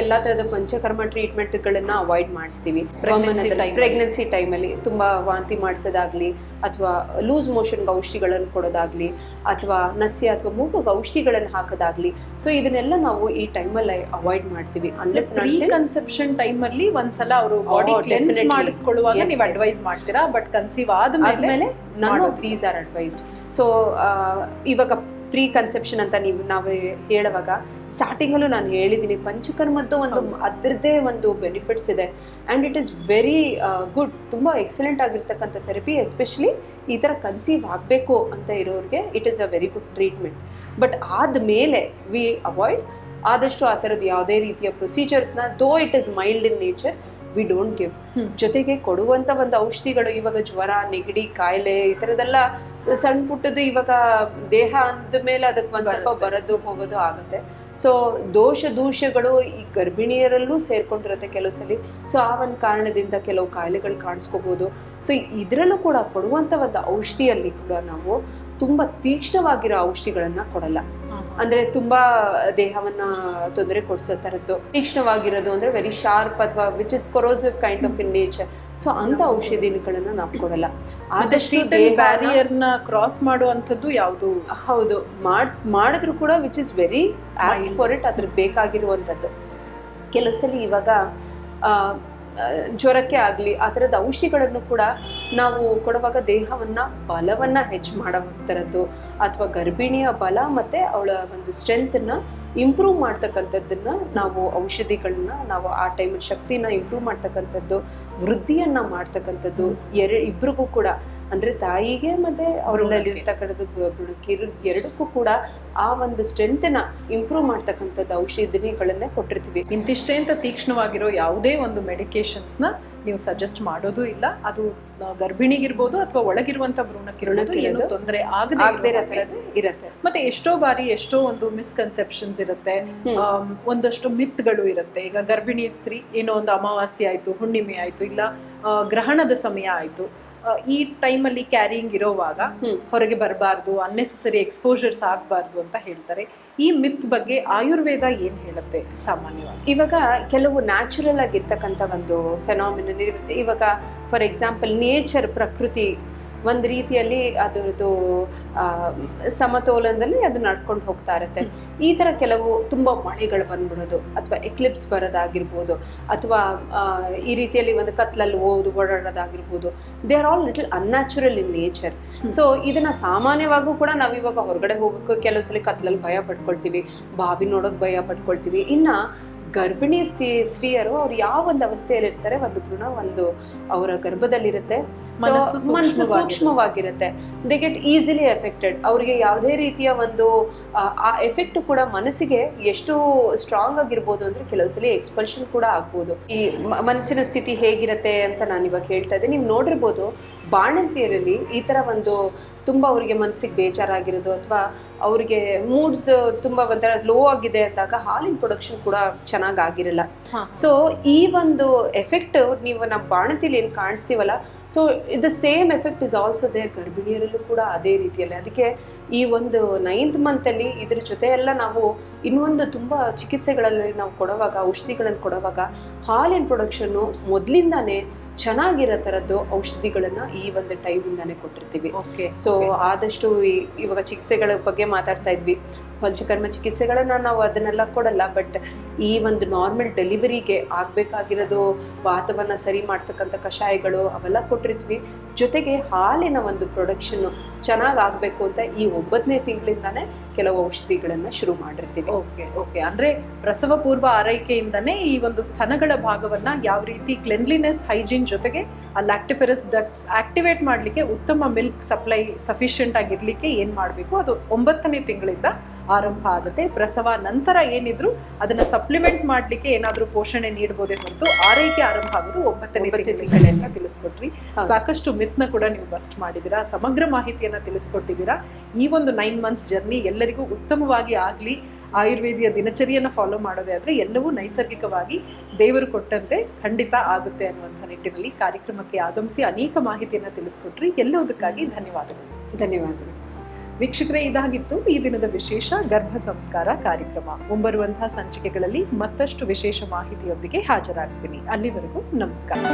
ಎಲ್ಲ ಥರದ ಪಂಚಕರ್ಮ ಟ್ರೀಟ್ಮೆಂಟ್ಗಳನ್ನು ಅವಾಯ್ಡ್ ಮಾಡಿಸ್ತೀವಿ. ಪ್ರೆಗ್ನೆನ್ಸಿ ಟೈಮಲ್ಲಿ ತುಂಬ ವಾಂತಿ ಮಾಡಿಸೋದಾಗ್ಲಿ ಅಥವಾ ಲೂಸ್ ಮೋಷನ್ಗೆ ಔಷಧಿಗಳನ್ನು ಕೊಡೋದಾಗ್ಲಿ ಅಥವಾ ನಸ್ಯ ಅಥವಾ ಮೂಗು ಔಷಧಿಗಳನ್ನು ಹಾಕೋದಾಗ್ಲಿ. ಸೊ ಇದನ್ನೆಲ್ಲ ನಾವು ಈ ಟೈಮಲ್ಲಿ ಅವಾಯ್ಡ್ ಮಾಡ್ತೀವಿ. ಅನ್ಲೆಸ್ ಪ್ರೀ ಕನ್ಸೆಪ್ಷನ್ ಟೈಮಲ್ಲಿ ಒಂದ್ಸಲ ಅವರು ಬಾಡಿ Oh, ಕ್ಲೆನ್ಸ್ ಮಾಡಿಸ್ಕೊಳ್ಳುವಾಗ ನೀವು ಅಡ್ವೈಸ್ ಮಾಡ್ತೀರಾ? ಬಟ್ ಕನ್ಸೀವ್ ಆದ್ಮೇಲೆ ಆದ್ಮೇಲೆ none of these are advised so ಇವಾಗ ಪ್ರೀ ಕನ್ಸೆಪ್ಷನ್ ಅಂತ ನೀವು ನಾವು ಹೇಳುವಾಗ ಸ್ಟಾರ್ಟಿಂಗಲ್ಲೂ ನಾನು ಹೇಳಿದ್ದೀನಿ ಪಂಚಕರ್ಮದ್ದು ಒಂದು. ಅದರದ್ದೇ ಒಂದು ಬೆನಿಫಿಟ್ಸ್ ಇದೆ. And it is very good ತುಂಬ ಎಕ್ಸಲೆಂಟ್ ಆಗಿರ್ತಕ್ಕಂಥ ಥೆರಪಿ ಎಸ್ಪೆಷಲಿ ಈ ಥರ ಕನ್ಸೀವ್ ಆಗಬೇಕು ಅಂತ ಇರೋರಿಗೆ it is a very good treatment but ಆದಮೇಲೆ ವಿ ಅವಾಯ್ಡ್ ಆದಷ್ಟು ಆ ಥರದ್ದು ಯಾವುದೇ ರೀತಿಯ ಪ್ರೊಸೀಜರ್ಸ್ನ though it is mild in nature we don't give ಜೊತೆಗೆ ಕೊಡುವಂಥ ಒಂದು ಔಷಧಿಗಳು ಇವಾಗ ಜ್ವರ ನೆಗಡಿ ಕಾಯಿಲೆ ಈ ಥರದ್ದೆಲ್ಲ ಸಣ್ಣ ಪುಟ್ಟದ್ದು ಇವಾಗ ದೇಹ ಅಂದ ಮೇಲೆ ಅದಕ್ಕೆ ಒಂದು ಸ್ವಲ್ಪ. ಬರೋದು ಹೋಗೋದು ಆಗುತ್ತೆ. ಸೊ ದೋಷ ದೂಷಗಳು ಈ ಗರ್ಭಿಣಿಯರಲ್ಲೂ ಸೇರ್ಕೊಂಡಿರುತ್ತೆ ಕೆಲವು ಸಲ ಸೊ ಆ ಒಂದು ಕಾರಣದಿಂದ ಕೆಲವು ಕಾಯಿಲೆಗಳು ಕಾಣಿಸ್ಕೋಬಹುದು ಸೊ ಇದರಲ್ಲೂ ಕೂಡ ಕೊಡುವಂತ ಒಂದು ಔಷಧಿಯಲ್ಲಿ ಕೂಡ ನಾವು ತುಂಬಾ ತೀಕ್ಷ್ಣವಾಗಿರೋ ಔಷಧಿಗಳನ್ನ ಕೊಡಲ್ಲ. ಅಂದ್ರೆ ತುಂಬಾ ದೇಹವನ್ನ ತೊಂದರೆ ಕೊಡಿಸೋ ಥರದ್ದು ತೀಕ್ಷ್ಣವಾಗಿರೋದು ಅಂದ್ರೆ ವೆರಿ ಶಾರ್ಪ್ ಅಥವಾ which is corrosive kind of in nature so ಅಂತ ಔಷಧಿಗಳನ್ನ ನಾವು ಕೊಡಲ್ಲ. ಆದಷ್ಟು ಬ್ಯಾರಿಯರ್ನ ಕ್ರಾಸ್ ಮಾಡುವಂತದ್ದು ಯಾವುದು? ಹೌದು. ಮಾಡ್ ಮಾಡಿದ್ರು ಕೂಡ which is very Mild. For it ಅದ್ರ ಬೇಕಾಗಿರುವಂಥದ್ದು. ಕೆಲವು ಸಲ ಇವಾಗ ಜ್ವರಕ್ಕೆ ಆಗಲಿ ಆ ಥರದ ಔಷಧಿಗಳನ್ನು ಕೂಡ ನಾವು ಕೊಡುವಾಗ ದೇಹವನ್ನ ಬಲವನ್ನ ಹೆಚ್ಚು ಮಾಡೋ ಥರದ್ದು ಅಥವಾ ಗರ್ಭಿಣಿಯ ಬಲ ಮತ್ತೆ ಅವಳ ಒಂದು ಸ್ಟ್ರೆಂತನ್ನ ಇಂಪ್ರೂವ್ ಮಾಡ್ತಕ್ಕಂಥದ್ದನ್ನ ನಾವು ಔಷಧಿಗಳನ್ನ ನಾವು ಆ ಟೈಮಲ್ಲಿ ಶಕ್ತಿನ ಇಂಪ್ರೂವ್ ಮಾಡ್ತಕ್ಕಂಥದ್ದು ವೃದ್ಧಿಯನ್ನ ಮಾಡ್ತಕ್ಕಂಥದ್ದು ಎರ ಇಬ್ರಿಗೂ ಕೂಡ. ಅಂದ್ರೆ ತಾಯಿಗೆ ಮತ್ತೆ ಅವರಲ್ಲಿ ಭ್ರೂಣಕ್ಕೆ. ಇರ್ತಕ್ಕಂಥದ್ದು ಎರಡಕ್ಕೂ ಕೂಡ ಆ ಒಂದು ಸ್ಟ್ರೆಂತನ್ನ ಇಂಪ್ರೂವ್ ಮಾಡ್ತಕ್ಕಂಥದ್ದು ಔಷಧಿಗಳನ್ನೇ ಕೊಟ್ಟಿರ್ತೀವಿ. ಇಂತಿಷ್ಟೇ ಅಂತ ತೀಕ್ಷ್ಣವಾಗಿರೋ ಯಾವುದೇ ಒಂದು ಮೆಡಿಕೇಶನ್ಸ್ನ ನೀವು ಸಜೆಸ್ಟ್ ಮಾಡೋದು ಇಲ್ಲ. ಅದು ಗರ್ಭಿಣಿಗಿರ್ಬೋದು ಅಥವಾ ಒಳಗಿರುವಂತ ಭ್ರೂಣಕ್ಕಿರೋದು ಏನು ತೊಂದರೆ ಆಗದೇ ಇರುತ್ತೆ. ಮತ್ತೆ ಎಷ್ಟೋ ಬಾರಿ ಎಷ್ಟೋ ಒಂದು ಮಿಸ್ಕನ್ಸೆಪ್ಷನ್ಸ್ ಇರುತ್ತೆ. ಒಂದಷ್ಟು ಮಿತ್ಗಳು ಇರುತ್ತೆ. ಈಗ ಗರ್ಭಿಣಿ ಸ್ತ್ರೀ ಏನೋ ಒಂದು ಅಮಾವಾಸ್ಯೆ ಆಯ್ತು ಹುಣ್ಣಿಮೆ ಆಯ್ತು ಇಲ್ಲ ಗ್ರಹಣದ ಸಮಯ ಆಯ್ತು. ಈ ಟೈಮಲ್ಲಿ ಕ್ಯಾರಿಂಗ್ ಇರೋವಾಗ ಹೊರಗೆ ಬರಬಾರ್ದು ಅನ್ನೆಸೆಸರಿ ಎಕ್ಸ್ಪೋಜರ್ಸ್ ಆಗಬಾರ್ದು ಅಂತ ಹೇಳ್ತಾರೆ. ಈ ಮಿತ್ ಬಗ್ಗೆ ಆಯುರ್ವೇದ ಏನು ಹೇಳುತ್ತೆ ಸಾಮಾನ್ಯವಾಗಿ? ಇವಾಗ ಕೆಲವು ನ್ಯಾಚುರಲ್ ಆಗಿರ್ತಕ್ಕಂಥ ಒಂದು ಫೆನಾಮಿನನ್ ಇರುತ್ತೆ. ಇವಾಗ ಫಾರ್ ಎಕ್ಸಾಂಪಲ್ ನೇಚರ್ ಪ್ರಕೃತಿ ಒಂದು ರೀತಿಯಲ್ಲಿ ಅದರದ್ದು ಸಮತೋಲನದಲ್ಲಿ ಅದು ನಡ್ಕೊಂಡು ಹೋಗ್ತಾ ಇರುತ್ತೆ. ಈ ಥರ ಕೆಲವು ತುಂಬ ಮಳೆಗಳು ಬಂದ್ಬಿಡೋದು ಅಥವಾ ಎಕ್ಲಿಪ್ಸ್ ಬರೋದಾಗಿರ್ಬೋದು ಅಥವಾ ಈ ರೀತಿಯಲ್ಲಿ ಒಂದು ಕತ್ಲಲ್ಲಿ ಓದು ಓಡಾಡೋದಾಗಿರ್ಬೋದು they are all little unnatural in nature so ಇದನ್ನ ಸಾಮಾನ್ಯವಾಗೂ ಕೂಡ ನಾವು ಇವಾಗ ಹೊರಗಡೆ ಹೋಗೋಕೆ ಕೆಲವು ಸಲ ಕತ್ಲಲ್ಲಿ ಭಯ ಪಡ್ಕೊಳ್ತೀವಿ ಬಾವಿ ನೋಡೋಕೆ ಭಯ ಪಡ್ಕೊಳ್ತೀವಿ ಇನ್ನ ಗರ್ಭಿಣಿ ಸ್ತ್ರೀ- ಸ್ತ್ರೀಯರು ಅವ್ರು ಯಾವ ಒಂದು ಅವಸ್ಥೆಯಲ್ಲಿ ಇರ್ತಾರೆ ಒಂದು ಭ್ರೂಣ ಒಂದು ಅವರ ಗರ್ಭದಲ್ಲಿರುತ್ತೆ. ಮನಸ್ಸು ಸೂಕ್ಷ್ಮವಾಗಿರುತ್ತೆ. ದೇ ಗೆಟ್ ಈಸಿಲಿ ಎಫೆಕ್ಟೆಡ್ ಅವರಿಗೆ ಯಾವುದೇ ರೀತಿಯ ಒಂದು ಆ, ಎಫೆಕ್ಟ್ ಕೂಡ ಮನಸ್ಸಿಗೆ ಎಷ್ಟು ಸ್ಟ್ರಾಂಗ್ ಆಗಿರ್ಬೋದು ಅಂದ್ರೆ ಕೆಲವು ಸಲ ಎಕ್ಸ್ಪಲ್ಷನ್ ಕೂಡ ಆಗ್ಬೋದು. ಈ ಮನಸ್ಸಿನ ಸ್ಥಿತಿ ಹೇಗಿರುತ್ತೆ ಅಂತ ನಾನು ಇವಾಗ ಹೇಳ್ತಾ ಇದ್ದೆ ನೀವು ನೋಡಿರ್ಬೋದು ಬಾಣಂತಿಯರಲ್ಲಿ ಈ ಥರ ಒಂದು ತುಂಬ ಅವರಿಗೆ ಮನಸ್ಸಿಗೆ ಬೇಜಾರಾಗಿರೋದು ಅಥವಾ ಅವರಿಗೆ ಮೂಡ್ಸ್ ತುಂಬ ಒಂಥರ ಲೋ ಆಗಿದೆ ಅಂದಾಗ ಹಾಲಿನ ಪ್ರೊಡಕ್ಷನ್ ಕೂಡ ಚೆನ್ನಾಗಿ ಆಗಿರಲ್ಲ. ಸೊ ಈ ಒಂದು ಎಫೆಕ್ಟ್ ನೀವು ನಮ್ಮ ಬಾಣತಿಲಿ ಏನು ಕಾಣಿಸ್ತೀವಲ್ಲ so the same effect is also there ಗರ್ಭಿಣಿಯರಲ್ಲೂ ಕೂಡ ಅದೇ ರೀತಿಯಲ್ಲಿ. ಅದಕ್ಕೆ ಈ ಒಂದು ನೈನ್ತ್ ಮಂತಲ್ಲಿ ಇದ್ರ ಜೊತೆ ಎಲ್ಲ ನಾವು ಇನ್ನೊಂದು ತುಂಬ ಚಿಕಿತ್ಸೆಗಳಲ್ಲಿ ನಾವು ಕೊಡುವಾಗ ಔಷಧಿಗಳನ್ನು ಕೊಡುವಾಗ ಹಾಲಿನ ಪ್ರೊಡಕ್ಷನ್ನು ಮೊದಲಿಂದಾನೇ ಚೆನ್ನಾಗಿರೋ ಥರದ್ದು ಔಷಧಿಗಳನ್ನ ಈ ಒಂದು ಟೈಮಿಂದಾನೇ ಕೊಟ್ಟಿರ್ತೀವಿ. ಓಕೆ ಸೊ ಆದಷ್ಟು ಇವಾಗ ಚಿಕಿತ್ಸೆಗಳ ಬಗ್ಗೆ ಮಾತಾಡ್ತಾ ಇದ್ವಿ. ಪಂಚಕರ್ಮ ಚಿಕಿತ್ಸೆಗಳನ್ನ ನಾವು ಅದನ್ನೆಲ್ಲ ಕೊಡಲ್ಲ ಬಟ್ ಈ ಒಂದು ನಾರ್ಮಲ್ ಡೆಲಿವರಿಗೆ ಆಗ್ಬೇಕಾಗಿರೋದು ವಾತವನ್ನ ಸರಿ ಮಾಡ್ತಕ್ಕಂಥ ಕಷಾಯಗಳು ಅವೆಲ್ಲ ಕೊಟ್ಟಿರ್ತೀವಿ. ಜೊತೆಗೆ ಹಾಲಿನ ಒಂದು ಪ್ರೊಡಕ್ಷನ್ ಚೆನ್ನಾಗಿ ಆಗಬೇಕು ಅಂತ ಈ ಒಂಬತ್ತನೇ ತಿಂಗಳಿಂದಾನೇ ಕೆಲವು ಔಷಧಿಗಳನ್ನ ಶುರು ಮಾಡಿರ್ತೀವಿ. ಓಕೆ ಓಕೆ ಅಂದ್ರೆ ಪ್ರಸವ ಪೂರ್ವ ಆರೈಕೆಯಿಂದನೇ ಈ ಒಂದು ಸ್ತನಗಳ ಭಾಗವನ್ನ ಯಾವ ರೀತಿ ಕ್ಲೆನ್ಲಿನೆಸ್ ಹೈಜೀನ್ ಜೊತೆಗೆ ಆ ಲ್ಯಾಕ್ಟಿಫೆರಸ್ ಡಕ್ಟ್ಸ್ ಆಕ್ಟಿವೇಟ್ ಮಾಡಲಿಕ್ಕೆ ಉತ್ತಮ ಮಿಲ್ಕ್ ಸಪ್ಲೈ ಸಫಿಷಿಯಂಟ್ ಆಗಿರ್ಲಿಕ್ಕೆ ಏನ್ ಮಾಡಬೇಕು? ಅದು ಒಂಬತ್ತನೇ ತಿಂಗಳಿಂದ ಆರಂಭ ಆಗುತ್ತೆ. ಪ್ರಸವ ನಂತರ ಏನಿದ್ರು ಅದನ್ನ ಸಪ್ಲಿಮೆಂಟ್ ಮಾಡ್ಲಿಕ್ಕೆ ಏನಾದ್ರೂ ಪೋಷಣೆ ನೀಡಬಹುದೇ ಹೊರತು ಆರೈಕೆ ಆರಂಭ ಆಗೋದು ಒಂಬತ್ತನೇ ತಿಂಗಳಲ್ಲಿ ಅಂತ ತಿಳಿಸ್ಕೊಟ್ರಿ. ಸಾಕಷ್ಟು ಮಿತ್ನ ಕೂಡ ನೀವು ಬಸ್ಟ್ ಮಾಡಿದ್ದೀರಾ. ಸಮಗ್ರ ಮಾಹಿತಿಯನ್ನ ತಿಳಿಸ್ಕೊಟ್ಟಿದ್ದೀರಾ. ಈ ಒಂದು ನೈನ್ ಮಂತ್ಸ್ ಜರ್ನಿ ಎಲ್ಲರಿಗೂ ಉತ್ತಮವಾಗಿ ಆಗಲಿ ಆಯುರ್ವೇದಿಯ ದಿನಚರಿಯನ್ನು ಫಾಲೋ ಮಾಡೋದೇ ಆದರೆ ಎಲ್ಲವೂ ನೈಸರ್ಗಿಕವಾಗಿ ದೇವರು ಕೊಟ್ಟಂತೆ ಖಂಡಿತ ಆಗುತ್ತೆ ಅನ್ನುವಂಥ ನಿಟ್ಟಿನಲ್ಲಿ ಕಾರ್ಯಕ್ರಮಕ್ಕೆ ಆಗಮಿಸಿ ಅನೇಕ ಮಾಹಿತಿಯನ್ನು ತಿಳಿಸ್ಕೊಟ್ರಿ. ಎಲ್ಲದಕ್ಕಾಗಿ ಧನ್ಯವಾದಗಳು. ಧನ್ಯವಾದಗಳು. ವೀಕ್ಷಕರೇ, ಇದಾಗಿತ್ತು ಈ ದಿನದ ವಿಶೇಷ ಗರ್ಭ ಸಂಸ್ಕಾರ ಕಾರ್ಯಕ್ರಮ. ಮುಂಬರುವಂತಹ ಸಂಚಿಕೆಗಳಲ್ಲಿ ಮತ್ತಷ್ಟು ವಿಶೇಷ ಮಾಹಿತಿಯೊಂದಿಗೆ ಹಾಜರಾಗ್ತೀನಿ. ಅಲ್ಲಿವರೆಗೂ ನಮಸ್ಕಾರ.